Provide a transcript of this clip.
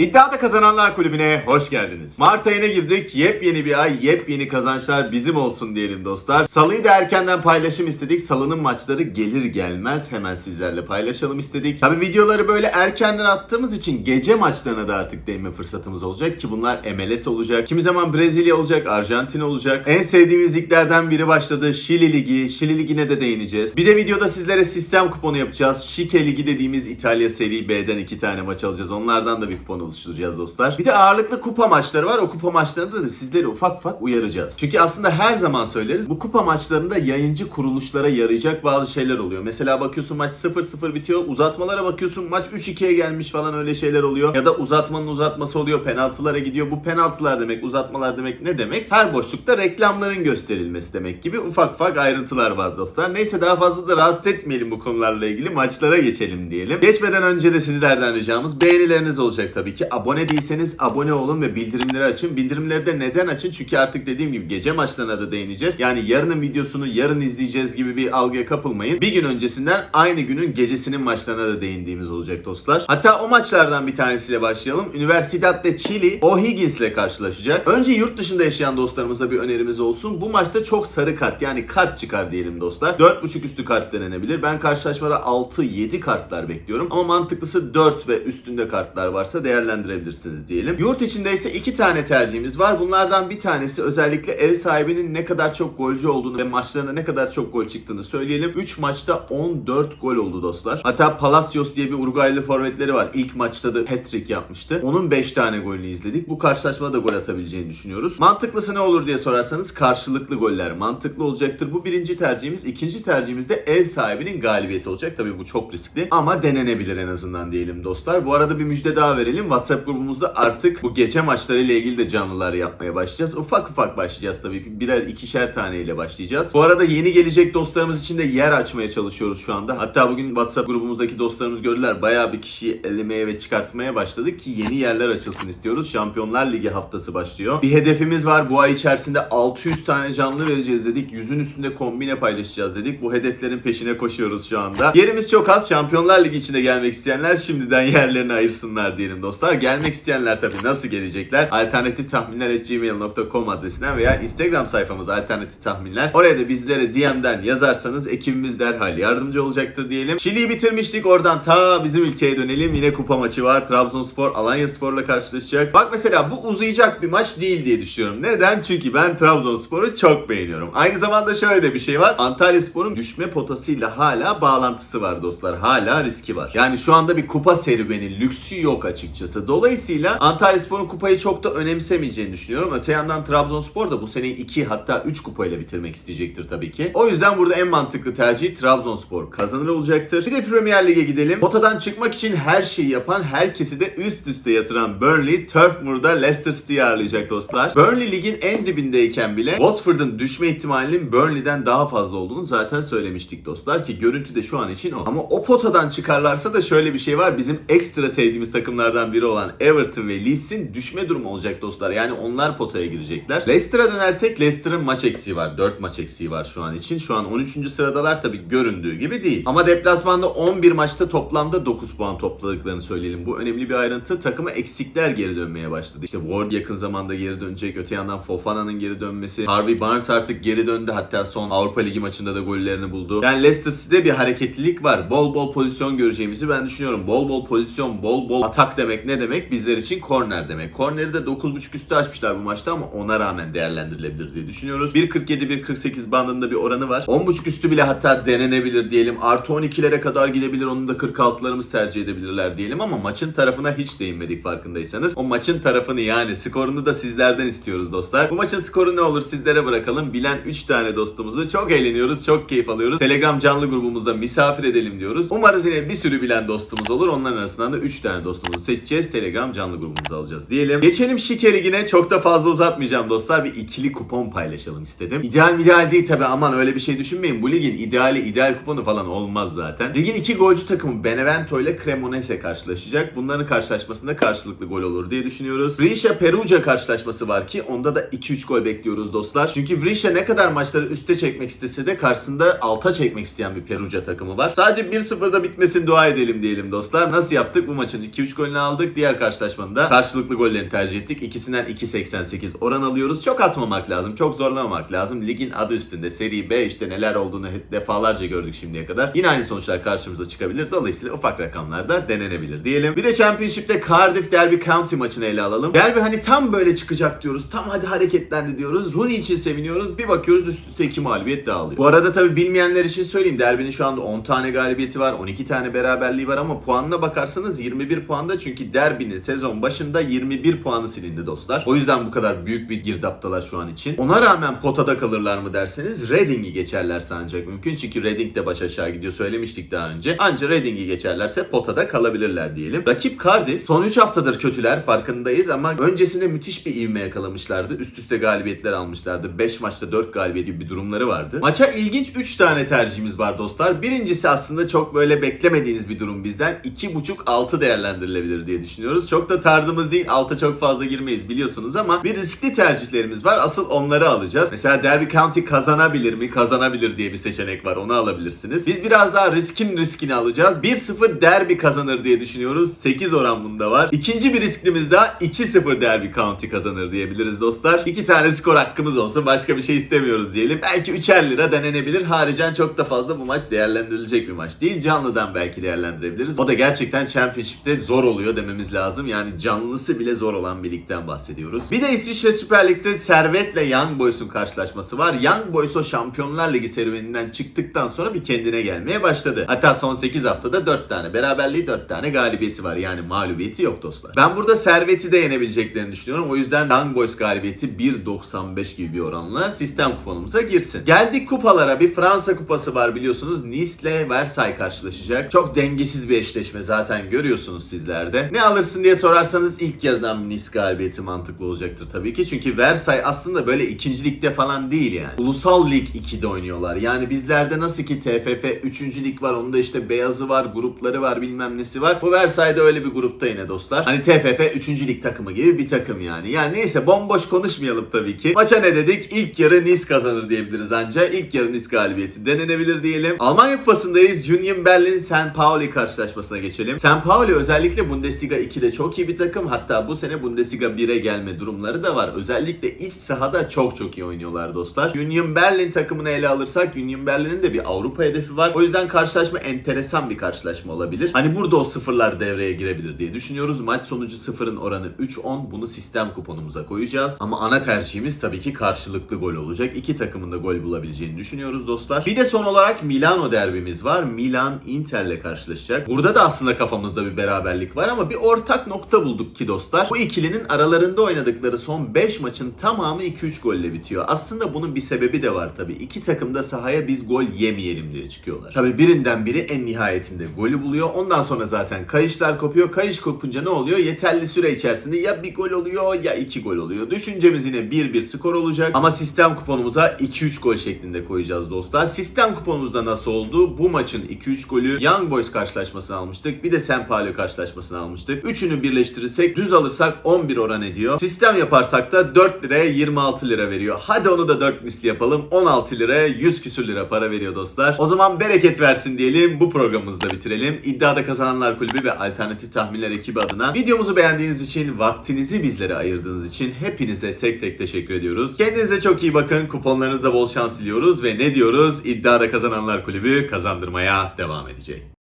İddiada Kazananlar Kulübü'ne hoş geldiniz. Mart ayına girdik. Yepyeni bir ay, yepyeni kazançlar bizim olsun diyelim dostlar. Salıyı da erkenden paylaşım istedik. Salının maçları gelir gelmez hemen sizlerle paylaşalım istedik. Tabi videoları böyle erkenden attığımız için gece maçlarına da artık değinme fırsatımız olacak ki bunlar MLS olacak. Kimi zaman Brezilya olacak, Arjantin olacak. En sevdiğimiz liglerden biri başladı. Şili Ligi. Şili Ligi'ne de değineceğiz. Bir de videoda sizlere sistem kuponu yapacağız. Şike Ligi dediğimiz İtalya Seri B'den iki tane maç alacağız. Onlardan da bir kupon oluşturacağız dostlar. Bir de ağırlıklı kupa maçları var. O kupa maçlarında da sizleri ufak ufak uyaracağız. Çünkü aslında her zaman söyleriz. Bu kupa maçlarında yayıncı kuruluşlara yarayacak bazı şeyler oluyor. Mesela bakıyorsun maç 0-0 bitiyor. Uzatmalara bakıyorsun maç 3-2'ye gelmiş falan öyle şeyler oluyor. Ya da uzatmanın uzatması oluyor. Penaltılara gidiyor. Bu penaltılar demek, uzatmalar demek ne demek? Her boşlukta reklamların gösterilmesi demek gibi ufak ufak ayrıntılar var dostlar. Neyse daha fazla da rahatsız etmeyelim bu konularla ilgili. Maçlara geçelim diyelim. Geçmeden önce de sizlerden ricamız beğenileriniz olacak tabii ki. Abone değilseniz abone olun ve bildirimleri açın. Bildirimleri de neden açın? Çünkü artık dediğim gibi gece maçlarına da değineceğiz. Yani yarının videosunu yarın izleyeceğiz gibi bir algıya kapılmayın. Bir gün öncesinden aynı günün gecesinin maçlarına da değindiğimiz olacak dostlar. Hatta o maçlardan bir tanesiyle başlayalım. Universidad de Chile O'Higgins ile karşılaşacak. Önce yurt dışında yaşayan dostlarımıza bir önerimiz olsun. Bu maçta çok sarı kart yani kart çıkar diyelim dostlar. 4.5 üstü kart denenebilir. Ben karşılaşmada 6-7 kartlar bekliyorum. Ama mantıklısı 4 ve üstünde kartlar varsa değerlendirebilirsiniz diyelim. Yurt içinde ise 2 tane tercihimiz var. Bunlardan bir tanesi özellikle ev sahibinin ne kadar çok golcü olduğunu ve maçlarına ne kadar çok gol çıktığını söyleyelim. 3 maçta 14 gol oldu dostlar. Hatta Palacios diye bir Uruguaylı forvetleri var. İlk maçta da hat-trick yapmıştı. Onun 5 tane golünü izledik. Bu karşılaşmada da gol atabileceğini düşünüyoruz. Mantıklısı ne olur diye sorarsanız karşılıklı goller mantıklı olacaktır. Bu birinci tercihimiz. İkinci tercihimiz de ev sahibinin galibiyeti olacak. Tabii bu çok riskli ama denenebilir en azından diyelim dostlar. Bu arada bir müjde daha verelim. WhatsApp grubumuzda artık bu gece maçları ile ilgili de canlılar yapmaya başlayacağız. Ufak ufak başlayacağız tabii. Birer ikişer taneyle başlayacağız. Bu arada yeni gelecek dostlarımız için de yer açmaya çalışıyoruz şu anda. Hatta bugün WhatsApp grubumuzdaki dostlarımız gördüler. Bayağı bir kişiyi elemeye ve çıkartmaya başladık ki yeni yerler açılsın istiyoruz. Şampiyonlar Ligi haftası başlıyor. Bir hedefimiz var. Bu ay içerisinde 600 tane canlı vereceğiz dedik. Yüzün üstünde kombine paylaşacağız dedik. Bu hedeflerin peşine koşuyoruz şu anda. Yerimiz çok az. Şampiyonlar Ligi içinde gelmek isteyenler şimdiden yerlerini ayırsınlar diyelim dostlar. Gelmek isteyenler tabii nasıl gelecekler? Alternatif tahminler@gmail.com adresinden veya Instagram sayfamız alternatif tahminler. Oraya da bizlere DM'den yazarsanız ekibimiz derhal yardımcı olacaktır diyelim. Şili'yi bitirmiştik. Oradan ta bizim ülkeye dönelim. Yine kupa maçı var. Trabzonspor Alanya Spor'la karşılaşacak. Bak mesela bu uzayacak bir maç değil diye düşünüyorum. Neden? Çünkü ben Trabzonspor'u çok beğeniyorum. Aynı zamanda şöyle de bir şey var. Antalya Spor'un düşme potasıyla hala bağlantısı var dostlar. Hala riski var. Yani şu anda bir kupa serüveni lüksü yok açıkçası. Dolayısıyla Antalya Spor'un kupayı çok da önemsemeyeceğini düşünüyorum. Öte yandan Trabzonspor da bu seneyi 2 hatta 3 kupayla bitirmek isteyecektir tabii ki. O yüzden burada en mantıklı tercih Trabzonspor kazanır olacaktır. Bir de Premier Lig'e gidelim. Potadan çıkmak için her şeyi yapan, herkesi de üst üste yatıran Burnley, Turf Moor'da Leicester City'yi ağırlayacak dostlar. Burnley ligin en dibindeyken bile Watford'un düşme ihtimalinin Burnley'den daha fazla olduğunu zaten söylemiştik dostlar ki görüntü de şu an için o. Ama o potadan çıkarlarsa da şöyle bir şey var. Bizim ekstra sevdiğimiz takımlardan biri olan Everton ve Leeds'in düşme durumu olacak dostlar. Yani onlar potaya girecekler. Leicester'a dönersek Leicester'ın maç eksiği var. 4 maç eksiği var şu an için. Şu an 13. sıradalar tabii göründüğü gibi değil. Ama deplasmanda 11 maçta toplamda 9 puan topladıklarını söyleyelim. Bu önemli bir ayrıntı. Takıma eksikler geri dönmeye başladı. İşte Ward yakın zamanda geri dönecek. Öte yandan Fofana'nın geri dönmesi. Harvey Barnes artık geri döndü. Hatta son Avrupa Ligi maçında da gollerini buldu. Yani Leicester City'de bir hareketlilik var. Bol bol pozisyon göreceğimizi ben düşünüyorum. Bol bol pozisyon, bol bol atak demek ne demek? Bizler için korner demek. Korneri de 9.5 üstü açmışlar bu maçta ama ona rağmen değerlendirilebilir diye düşünüyoruz. 1.47-1.48 bandında bir oranı var. 10.5 üstü bile hatta denenebilir diyelim. Artı 12'lere kadar gidebilir. Onu da 46'larımız tercih edebilirler diyelim ama maçın tarafına hiç değinmedik farkındaysanız. O maçın tarafını yani skorunu da sizlerden istiyoruz dostlar. Bu maçın skoru ne olur sizlere bırakalım. Bilen 3 tane dostumuzu çok eğleniyoruz, çok keyif alıyoruz. Telegram canlı grubumuzda misafir edelim diyoruz. Umarız yine bir sürü bilen dostumuz olur. Onların arasından da 3 tane dostumuzu seçeceğiz. Telegram canlı grubumuza alacağız diyelim. Geçelim Şike Ligi'ne. Çok da fazla uzatmayacağım dostlar. Bir ikili kupon paylaşalım istedim. İdeal mi ideal değil tabi aman öyle bir şey düşünmeyin. Bu ligin ideali ideal kuponu falan olmaz zaten. Ligin iki golcü takımı Benevento ile Cremonese karşılaşacak. Bunların karşılaşmasında karşılıklı gol olur diye düşünüyoruz. Brescia Perugia karşılaşması var ki onda da 2-3 gol bekliyoruz dostlar. Çünkü Brescia ne kadar maçları üste çekmek istese de karşısında alta çekmek isteyen bir Perugia takımı var. Sadece 1-0'da bitmesin dua edelim diyelim dostlar. Nasıl yaptık? Bu maçın 2-3 golünü aldık. Aldık. Diğer karşılaşmanın da karşılıklı gollerini tercih ettik. İkisinden 2.88 oran alıyoruz. Çok atmamak lazım. Çok zorlamamak lazım. Ligin adı üstünde. Seri B işte neler olduğunu defalarca gördük şimdiye kadar. Yine aynı sonuçlar karşımıza çıkabilir. Dolayısıyla ufak rakamlarda denenebilir diyelim. Bir de Championship'te Cardiff Derby County maçını ele alalım. Derby hani tam böyle çıkacak diyoruz. Tam hadi hareketlendi diyoruz. Rooney için seviniyoruz. Bir bakıyoruz üst üste iki mağlubiyet daha alıyor. Bu arada tabii bilmeyenler için söyleyeyim. Derby'nin şu anda 10 tane galibiyeti var. 12 tane beraberliği var ama puanına bakarsanız 21 puanda. Çünkü Derby'nin sezon başında 21 puanı silindi dostlar. O yüzden bu kadar büyük bir girdaptalar şu an için. Ona rağmen potada kalırlar mı derseniz Reading'i geçerlerse ancak mümkün. Çünkü Reading de baş aşağı gidiyor söylemiştik daha önce. Anca Reading'i geçerlerse potada kalabilirler diyelim. Rakip Cardiff son 3 haftadır kötüler farkındayız ama öncesinde müthiş bir ivme yakalamışlardı. Üst üste galibiyetler almışlardı. 5 maçta 4 galibiyet gibi bir durumları vardı. Maça ilginç 3 tane tercihimiz var dostlar. Birincisi aslında çok böyle beklemediğiniz bir durum bizden. 2.5-6 değerlendirilebilir diye düşünüyoruz. Çok da tarzımız değil. Alta çok fazla girmeyiz biliyorsunuz ama bir riskli tercihlerimiz var. Asıl onları alacağız. Mesela Derby County kazanabilir mi? Kazanabilir diye bir seçenek var. Onu alabilirsiniz. Biz biraz daha riskin riskini alacağız. 1-0 Derby kazanır diye düşünüyoruz. 8 oran bunda var. İkinci bir risklimiz daha 2-0 Derby County kazanır diyebiliriz dostlar. İki tane skor hakkımız olsun. Başka bir şey istemiyoruz diyelim. Belki 3'er lira denenebilir. Haricen çok da fazla bu maç değerlendirilecek bir maç değil. Canlıdan belki değerlendirebiliriz. O da gerçekten Championship'te zor oluyor dememiz lazım. Yani canlısı bile zor olan bir ligden bahsediyoruz. Bir de İsviçre Süper Lig'de Servet'le Young Boys'un karşılaşması var. Young Boys o Şampiyonlar Ligi serüveninden çıktıktan sonra bir kendine gelmeye başladı. Hatta son 8 haftada 4 tane beraberliği 4 tane galibiyeti var. Yani mağlubiyeti yok dostlar. Ben burada Servet'i de yenebileceklerini düşünüyorum. O yüzden Young Boys galibiyeti 1.95 gibi bir oranla sistem kuponumuza girsin. Geldik kupalara. Bir Fransa kupası var biliyorsunuz. Nice ile Versailles karşılaşacak. Çok dengesiz bir eşleşme zaten görüyorsunuz sizler de. Ne alırsın diye sorarsanız ilk yarıdan Nice galibiyeti mantıklı olacaktır tabii ki. Çünkü Versailles aslında böyle ikinci ligde falan değil yani. Ulusal Lig 2'de oynuyorlar. Yani bizlerde nasıl ki TFF 3. lig var. Onun da işte beyazı var, grupları var, bilmem nesi var. Bu Versailles'de öyle bir grupta yine dostlar. Hani TFF 3. lig takımı gibi bir takım yani. Yani neyse bomboş konuşmayalım tabii ki. Maça ne dedik? İlk yarı Nice kazanır diyebiliriz anca. İlk yarı Nice galibiyeti denenebilir diyelim. Almanya kupasındayız. Union Berlin St. Pauli karşılaşmasına geçelim. St. Pauli özellikle Bundesliga 2'de çok iyi bir takım. Hatta bu sene Bundesliga 1'e gelme durumları da var. Özellikle iç sahada çok çok iyi oynuyorlar dostlar. Union Berlin takımını ele alırsak Union Berlin'in de bir Avrupa hedefi var. O yüzden karşılaşma enteresan bir karşılaşma olabilir. Hani burada o sıfırlar devreye girebilir diye düşünüyoruz. Maç sonucu sıfırın oranı 3-10. Bunu sistem kuponumuza koyacağız. Ama ana tercihimiz tabii ki karşılıklı gol olacak. İki takımın da gol bulabileceğini düşünüyoruz dostlar. Bir de son olarak Milano derbimiz var. Milan Inter'le karşılaşacak. Burada da aslında kafamızda bir beraberlik var ama bir ortak nokta bulduk ki dostlar. Bu ikilinin aralarında oynadıkları son 5 maçın tamamı 2-3 golle bitiyor. Aslında bunun bir sebebi de var tabii. İki takım da sahaya biz gol yemeyelim diye çıkıyorlar. Tabii birinden biri en nihayetinde golü buluyor. Ondan sonra zaten kayışlar kopuyor. Kayış kopunca ne oluyor? Yeterli süre içerisinde ya bir gol oluyor ya iki gol oluyor. Düşüncemiz yine 1-1 skor olacak. Ama sistem kuponumuza 2-3 gol şeklinde koyacağız dostlar. Sistem kuponumuzda nasıl oldu? Bu maçın 2-3 golü Young Boys karşılaşmasını almıştık. Bir de. Pauli karşılaşmasını almıştık. Üçünü birleştirirsek düz alırsak 11 oran ediyor. Sistem yaparsak da 4 liraya 26 lira veriyor. Hadi onu da 4 misli yapalım. 16 liraya 100 küsür lira para veriyor dostlar. O zaman bereket versin diyelim. Bu programımızı da bitirelim. İddiada Kazananlar Kulübü ve Alternatif Tahminler ekibi adına videomuzu beğendiğiniz için, vaktinizi bizlere ayırdığınız için hepinize tek tek teşekkür ediyoruz. Kendinize çok iyi bakın. Kuponlarınızda bol şans diliyoruz ve ne diyoruz? İddiada Kazananlar Kulübü kazandırmaya devam edecek.